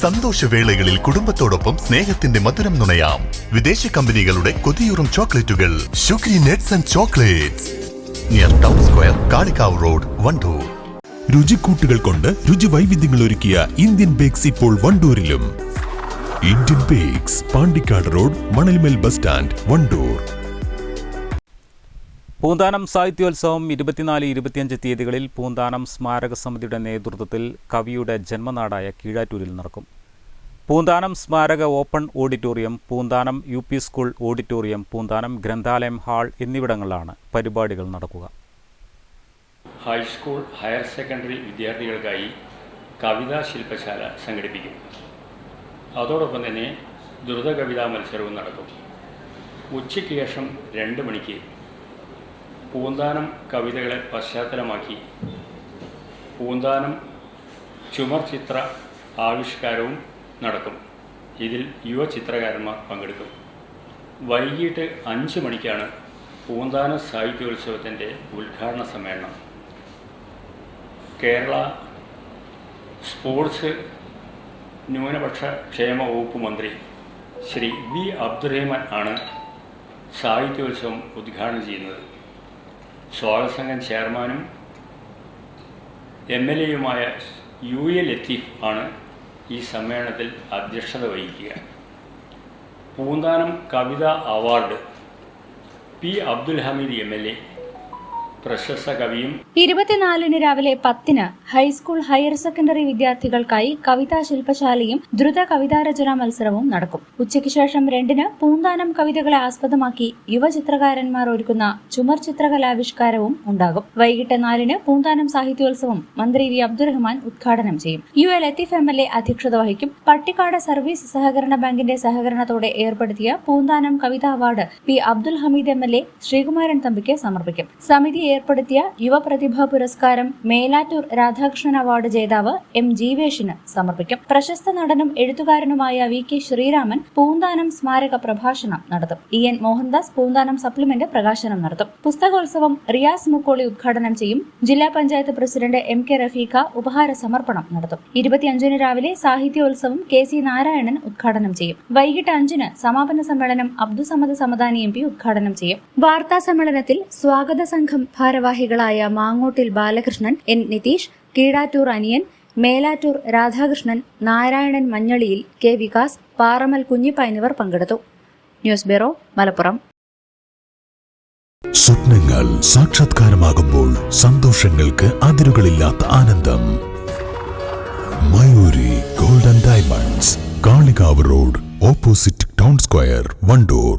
സന്തോഷവേളകളിൽ കുടുംബത്തോടൊപ്പം സ്നേഹത്തിന്റെ മധുരം നുണയാം. വിദേശ കമ്പനികളുടെ കൊതിയൂറും ചോക്ലേറ്റുകൾ. Shukri nuts and chocolates. Near town square Kalikavu road Wandoor. രുചിക്കൂട്ടുകൾ കൊണ്ട് രുചി വൈവിധ്യങ്ങൾ ഒരുക്കിയ ഇന്ത്യൻ ബേക്സ് ഇപ്പോൾ വണ്ടൂരിലും. Indian bakes Pandikkad road Manalmel bus stand Wandoor. Poonthanam സാഹിത്യോത്സവം ഇരുപത്തിനാല് ഇരുപത്തിയഞ്ച് തീയതികളിൽ പൂന്താനം സ്മാരക സമിതിയുടെ നേതൃത്വത്തിൽ കവിയുടെ ജന്മനാടായ കീഴാറ്റൂരിൽ നടക്കും. പൂന്താനം സ്മാരക open auditorium Poonthanam U P school auditorium Poonthanam ഗ്രന്ഥാലയം hall എന്നിവിടങ്ങളിലാണ് പരിപാടികൾ നടക്കുക. ഹൈസ്കൂൾ ഹയർ സെക്കൻഡറി വിദ്യാർത്ഥികൾക്കായി കവിതാ ശില്പശാല സംഘടിപ്പിക്കും. അതോടൊപ്പം തന്നെ ദ്രുത കവിതാ മത്സരവും നടക്കും. ഉച്ചയ്ക്ക് ശേഷം രണ്ട് മണിക്ക് പൂന്താനം കവിതകളെ പശ്ചാത്തലമാക്കി. പൂന്താനം ചുമർ ചിത്ര ആവിഷ്കാരവും നടക്കും. ഇതിൽ യുവ ചിത്രകാരന്മാർ പങ്കെടുക്കും. വൈകിട്ട് അഞ്ച് മണിക്കാണ് പൂന്താന സാഹിത്യോത്സവത്തിന്റെ ഉദ്ഘാടന സമ്മേളനം. കേരള സ്പോർട്സ് ന്യൂനപക്ഷ ക്ഷേമ വകുപ്പ് മന്ത്രി ശ്രീ വി അബ്ദുറഹ്മാൻ ആണ് സാഹിത്യോത്സവം ഉദ്ഘാടനം ചെയ്യുന്നത്. സ്വാഗത സംഘം ചെയർമാനും എം എൽ എയുമായ യു എ ലത്തീഫ് ആണ് ഈ സമ്മേളനത്തിൽ അധ്യക്ഷത വഹിക്കുക. പൂന്താനം കവിത award P Abdul Hameed M L A പ്രശസ്ത കവിയും ഇരുപത്തിനാലിന് രാവിലെ പത്തിന് ഹൈസ്കൂൾ ഹയർ സെക്കൻഡറി വിദ്യാർത്ഥികൾക്കായി കവിതാ ശില്പശാലയും ദ്രുത കവിതാരചനാ മത്സരവും നടക്കും. ഉച്ചയ്ക്ക് ശേഷം രണ്ടിന് പൂന്താനം കവിതകളെ ആസ്പദമാക്കി യുവചിത്രകാരന്മാർ ഒരുക്കുന്ന ചുമർ ചിത്രകലാവിഷ്കാരവും ഉണ്ടാകും. വൈകിട്ട് നാലിന് പൂന്താനം സാഹിത്യോത്സവം മന്ത്രി വി. അബ്ദുറഹ്മാൻ ഉദ്ഘാടനം ചെയ്യും. U A Latheef M L A അധ്യക്ഷത വഹിക്കും. പട്ടിക്കാട് സർവീസ് സഹകരണ ബാങ്കിന്റെ സഹകരണത്തോടെ ഏർപ്പെടുത്തിയ പൂന്താനം കവിതാ award P. Abdul Hameed M L A Sreekumaran തമ്പിക്ക് സമർപ്പിക്കും. സമിതി ഏർപ്പെടുത്തിയ യുവപ്രതിഭ പുരസ്കാരം മേലാറ്റൂർ രാധാകൃഷ്ണൻ അവാർഡ് ജേതാവ് എം ജീവേഷിന് സമർപ്പിക്കും. പ്രശസ്ത നടനും എഴുത്തുകാരനുമായ വി കെ ശ്രീരാമൻ പൂന്താനം സ്മാരക പ്രഭാഷണം നടത്തും. E N Mohandas Poonthanam supplement പ്രകാശനം നടത്തും. പുസ്തകോത്സവം റിയാസ് മുക്കോളി ഉദ്ഘാടനം ചെയ്യും. ജില്ലാ panchayat president M K Rafeeqa ഉപഹാര സമർപ്പണം നടത്തും. ഇരുപത്തിയഞ്ചിന് രാവിലെ സാഹിത്യോത്സവം കെ സി നാരായണൻ ഉദ്ഘാടനം ചെയ്യും. വൈകിട്ട് അഞ്ചിന് സമാപന സമ്മേളനം അബ്ദുസമദ് സമദാനി എം പി ഉദ്ഘാടനം ചെയ്യും. വാർത്താ സമ്മേളനത്തിൽ സ്വാഗത സംഘം ഭാരവാഹികളായ മാങ്ങോട്ടിൽ ബാലകൃഷ്ണൻ എൻ നിതീഷ് കീഴാറ്റൂർ അനിയൻ മേലാറ്റൂർ രാധാകൃഷ്ണൻ നാരായണൻ മഞ്ഞളിയിൽ കെ വികാസ് പാറമൽ കുഞ്ഞിപ്പ എന്നിവർ പങ്കെടുത്തു. News bureau Malappuram. സ്വപ്നങ്ങൾ സാക്ഷാത്കാരമാകുമ്പോൾ സന്തോഷങ്ങൾക്ക് അതിരുകളില്ലാത്ത ആനന്ദം. Mayuri golden diamonds Kalikavu road opposite town square Wandoor.